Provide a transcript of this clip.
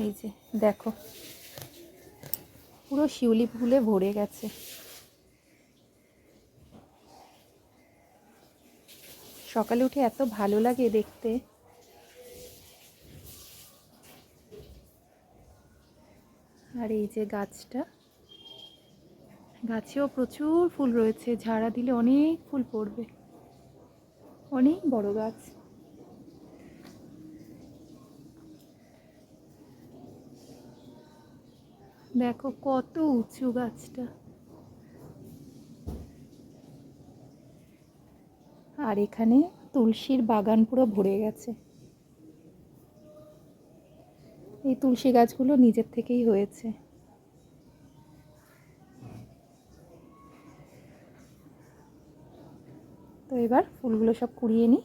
এই যে, দেখো। পুরো শিউলি ফুলে ভরে গেছে। সকালে উঠে এত ভালো লাগে দেখতে। আর এই যে গাছটা, গাছেও প্রচুর ফুল রয়েছে। ঝাড়া দিলে অনেক ফুল পড়বে। অনেক বড় গাছ। দেখো কত উঁচু গাছটা। আর এখানে তুলসীর বাগান পুরো ভরে গেছে। এই তুলসী গাছগুলো নিজের থেকেই হয়েছে। তো এবার ফুলগুলো সব কুড়িয়ে নিই।